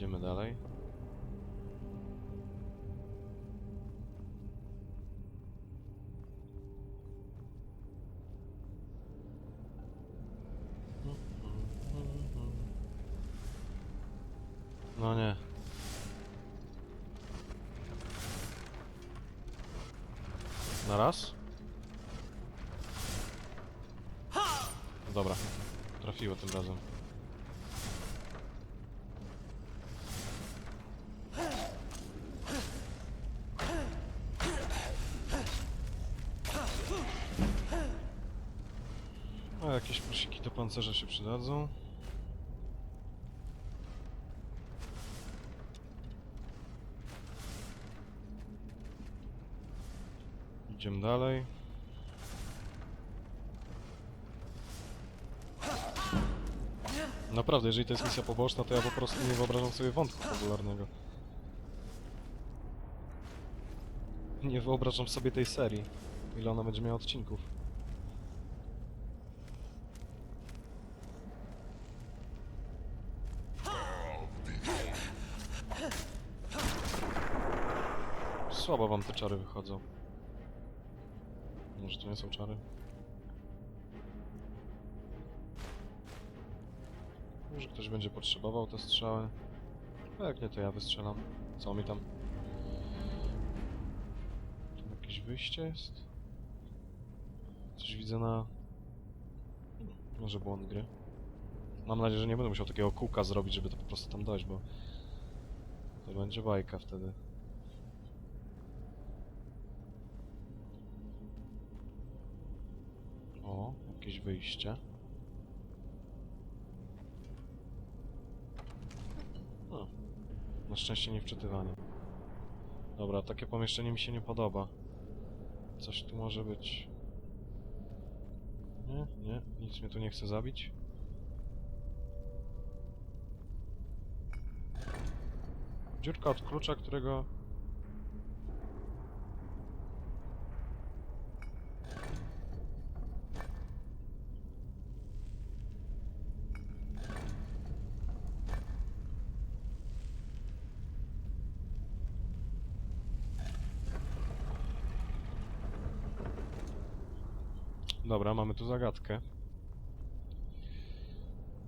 Idziemy dalej. No nie. Na raz? Dobra, trafiło tym razem. A jakieś pancerza się przydadzą. Idziemy dalej. Naprawdę, jeżeli to jest misja poboczna, to ja po prostu nie wyobrażam sobie wątku fabularnego. Nie wyobrażam sobie tej serii. Ile ona będzie miała odcinków. Słabo wam te czary wychodzą. Może to nie są czary? Może ktoś będzie potrzebował te strzały. A jak nie, to ja wystrzelam. Co mi tam? Tu jakieś wyjście jest? Coś widzę na... Może błąd gry. Mam nadzieję, że nie będę musiał takiego kółka zrobić, żeby to po prostu tam dojść, bo... To będzie bajka wtedy. Jakieś wyjście. O, na szczęście nie wczytywanie. Dobra, takie pomieszczenie mi się nie podoba. Coś tu może być. Nie, nie, nic mnie tu nie chce zabić. Dziurka od klucza, którego... Dobra, mamy tu zagadkę.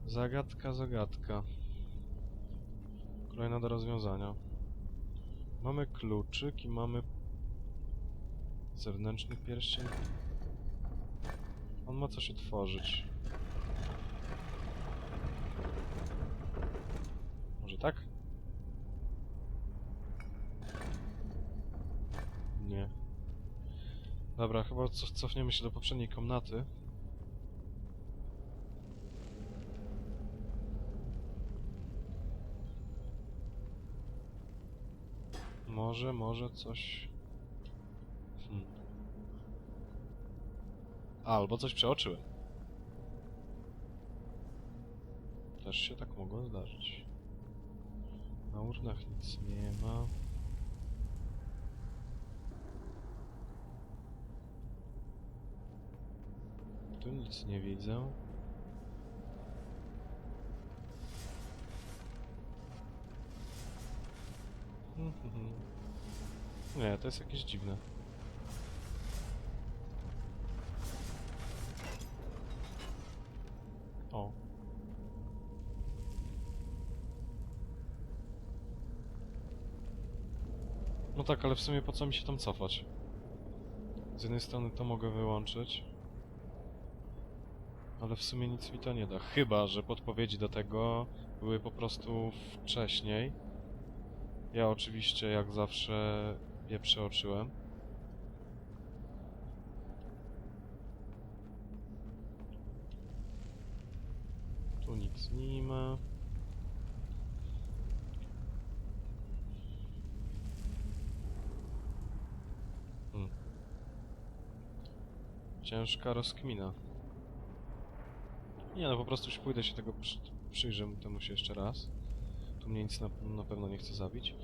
Zagadka, zagadka. Kolejna do rozwiązania. Mamy kluczyk i mamy zewnętrzny pierścień. On ma coś otworzyć. Może tak? Nie. Dobra, chyba cof cofniemy się do poprzedniej komnaty. Może, może coś... Hmm. Albo coś przeoczyłem. Też się tak mogło zdarzyć. Na urnach nic nie ma. Tu nic nie widzę. Nie, to jest jakieś dziwne. O. No tak, ale w sumie po co mi się tam cofać? Z jednej strony to mogę wyłączyć. Ale w sumie nic mi to nie da. Chyba, że podpowiedzi do tego były po prostu wcześniej. Ja oczywiście, jak zawsze, je przeoczyłem. Tu nic nie ma. Hmm. Ciężka rozkmina. Nie no, po prostu już pójdę się tego przy, przyjrzę temu się jeszcze raz. Tu mnie nic na, na pewno nie chce zabić.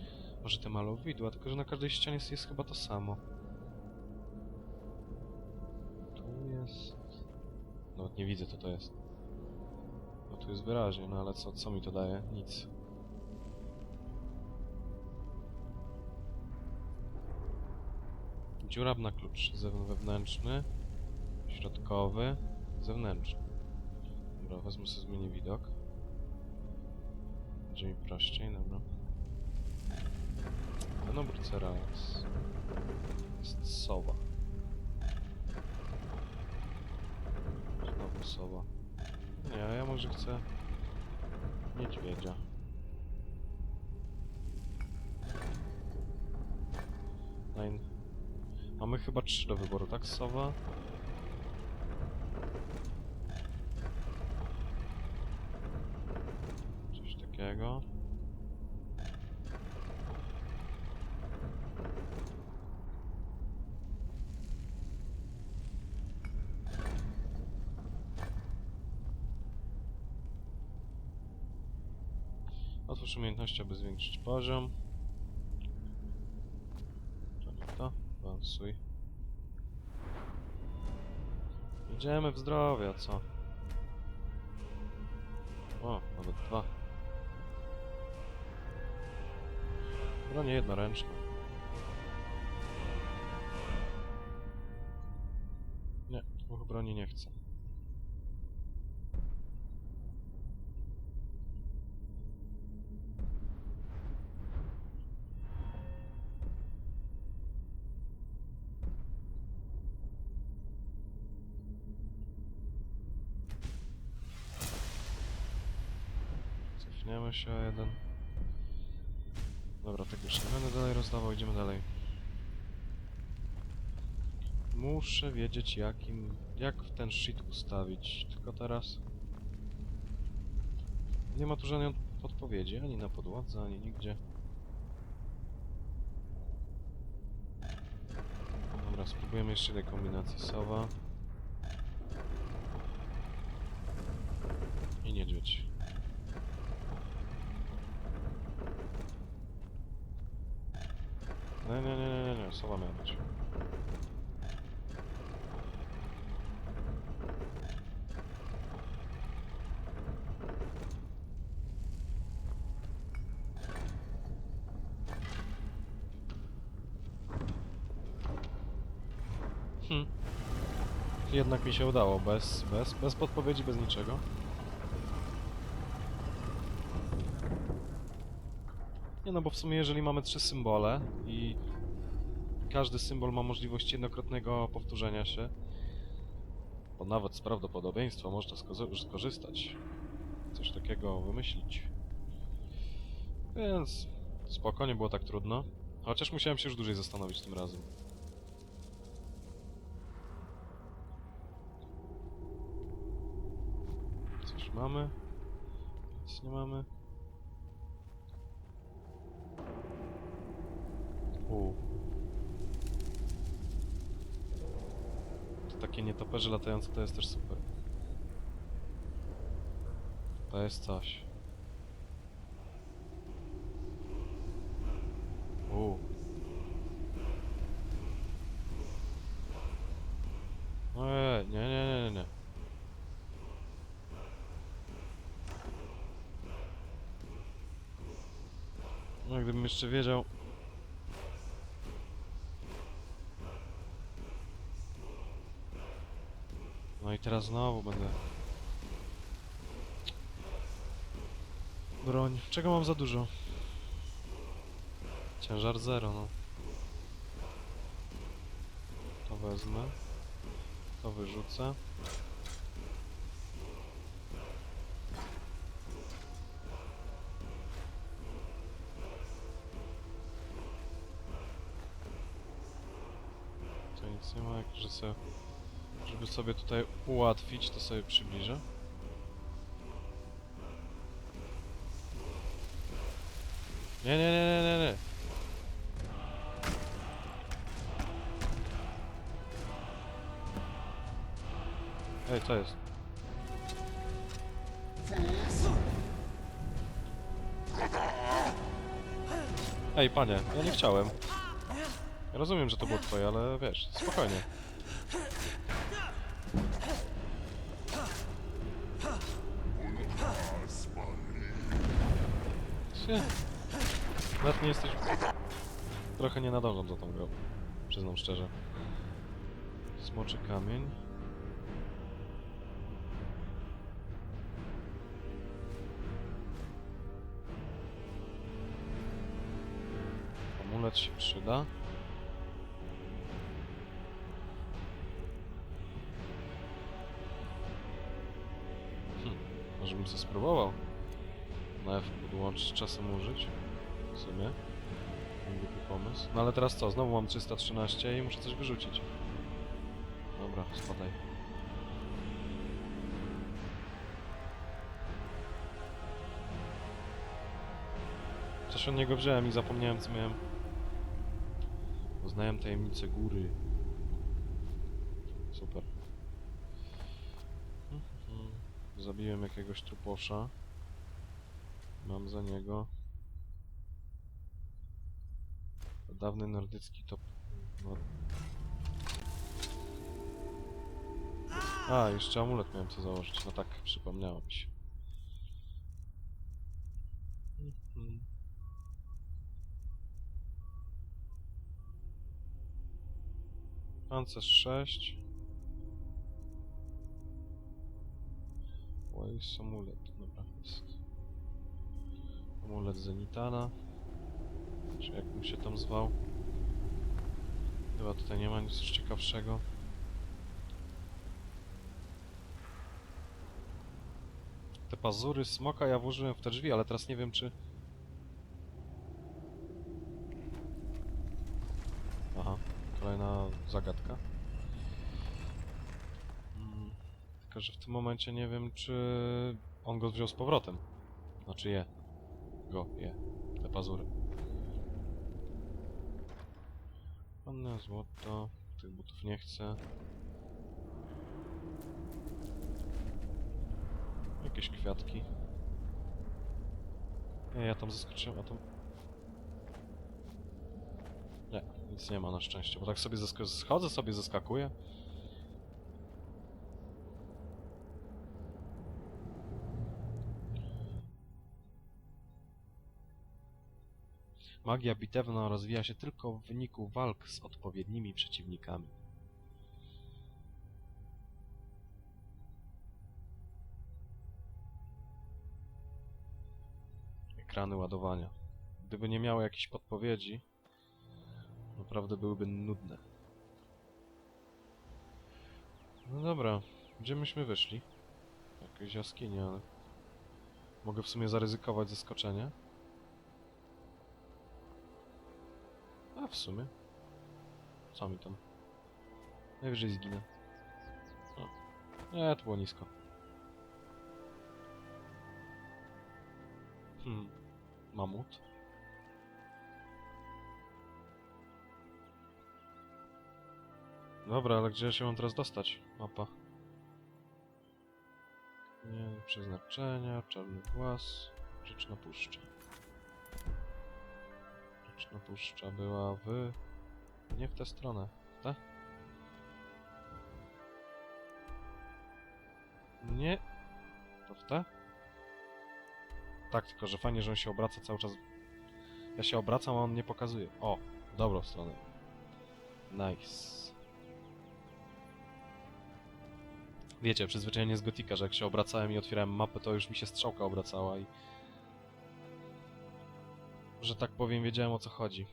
Może te malowidła, tylko że na każdej ścianie jest, jest chyba to samo. Tu jest... Nawet nie widzę, co to jest. No tu jest wyraźnie, no ale co, co mi to daje? Nic. Dziurab na klucz. Wewnętrzny, środkowy, zewnętrzny. Dobra, wezmę sobie zmienię widok. Będzie mi prościej, dobra. Tenobr raz. Jest sowa. Znowu sowa. Nie, ja może chcę niedźwiedzia. Nine. Mamy chyba trzy do wyboru, tak? Sowa. Coś takiego. Otwórz umiejętności, aby zwiększyć poziom. To nie to. Idziemy w zdrowie, co? O, nawet dwa. Bronie jednoręczne. Nie, dwóch broni nie chcę. Cofniemy się jeden. Dobra, tak już nie będę dalej rozdawał, idziemy dalej. Muszę wiedzieć jakim, jak w ten shit ustawić, tylko teraz... Nie ma tu żadnej od- podpowiedzi, ani na podłodze, ani nigdzie. Dobra, spróbujemy jeszcze tej kombinacji sowa. I niedźwiedź. Nie, nie, nie, nie, nie, nie, sowa miała być. Hm. Jednak mi się udało, bez, bez, bez podpowiedzi, bez niczego. Nie no, bo w sumie jeżeli mamy trzy symbole i każdy symbol ma możliwość jednokrotnego powtórzenia się, to nawet z prawdopodobieństwa można sko- skorzystać. Coś takiego wymyślić. Więc spoko, nie było tak trudno. Chociaż musiałem się już dłużej zastanowić tym razem. Coś mamy? Nic nie mamy. U. To takie nietoperze latające to jest też super. To jest coś. U. Nie, nie, nie, nie, nie. No, gdybym jeszcze wiedział. No i teraz znowu będę. Broń. Czego mam za dużo? Ciężar zero, no. To wezmę. To wyrzucę. To nic nie ma, jak że sobie, żeby sobie tutaj ułatwić, to sobie przybliżę. Nie, nie, nie, nie, nie, nie. Ej, co jest? Ej, panie, ja nie chciałem. Rozumiem, że to było twoje, ale wiesz, spokojnie. Sie. Nawet nie jesteś... Trochę nie nadążam za tą grą. Przyznam szczerze. Smoczy kamień. Amulet się przyda. Hm, może bym sobie spróbował. Na F podłączyć, czasem użyć. W sumie. Głupi pomysł. No ale teraz co? Znowu mam 313 i muszę coś wyrzucić. Dobra, spadaj. Coś od niego wziąłem i zapomniałem co miałem. Poznałem tajemnicę góry. Super. Mhm. Zabiłem jakiegoś truposza. Mam za niego. Dawny nordycki top. No. A, jeszcze amulet miałem co założyć. No tak, przypomniało mi się. Mhm. Pancerz 6. O, jest amulet. Dobra, jest. Amulet Zenitana. Czy jak bym się tam zwał. Chyba tutaj nie ma nic ciekawszego. Te pazury smoka ja włożyłem w te drzwi, ale teraz nie wiem czy... Aha, kolejna zagadka. Mm, Tylko, że w tym momencie nie wiem czy on go wziął z powrotem. Znaczy je. Go, je. Te pazury. Panna złoto. Tych butów nie chcę. Jakieś kwiatki. Nie, ja tam zaskoczyłem, a tam... Nie, nic nie ma na szczęście, bo tak sobie schodzę, sobie zeskakuję. Magia bitewna rozwija się tylko w wyniku walk z odpowiednimi przeciwnikami. Ekrany ładowania. Gdyby nie miały jakichś podpowiedzi, naprawdę byłyby nudne. No dobra, gdzie myśmy wyszli? Jakieś jaskinie, ale... Mogę w sumie zaryzykować zaskoczenie. W sumie. Co mi tam? Najwyżej zginę. O. Nie, to było nisko. Hmm. Mamut. Dobra, ale gdzie się mam teraz dostać? Mapa. Nie, przeznaczenia, czarny głaz, rzeczna puszcza. Rzeczna puszcza była w... Nie w tę stronę, tę? Nie. To w tę? Tak, tylko że fajnie, że on się obraca cały czas. Ja się obracam, a on nie pokazuje. O, w dobrą stronę. Nice. Wiecie, przyzwyczajenie z Gotika, że jak się obracałem i otwierałem mapę, to już mi się strzałka obracała i... Że tak powiem, wiedziałem o co chodzi.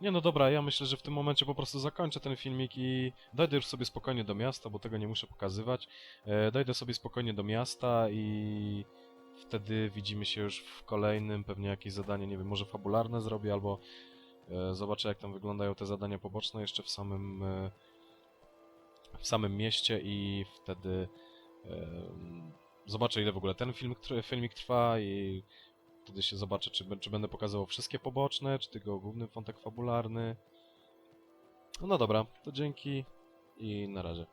Nie no dobra, ja myślę, że w tym momencie po prostu zakończę ten filmik i dojdę już sobie spokojnie do miasta, bo tego nie muszę pokazywać. E, dojdę sobie spokojnie do miasta i wtedy widzimy się już w kolejnym, pewnie jakieś zadanie, nie wiem, może fabularne zrobię, albo e, zobaczę jak tam wyglądają te zadania poboczne jeszcze w samym e, w samym mieście i wtedy zobaczę ile w ogóle ten film, filmik trwa i wtedy się zobaczę, czy, czy będę pokazywał wszystkie poboczne, czy tylko główny wątek fabularny. No dobra, to dzięki i na razie.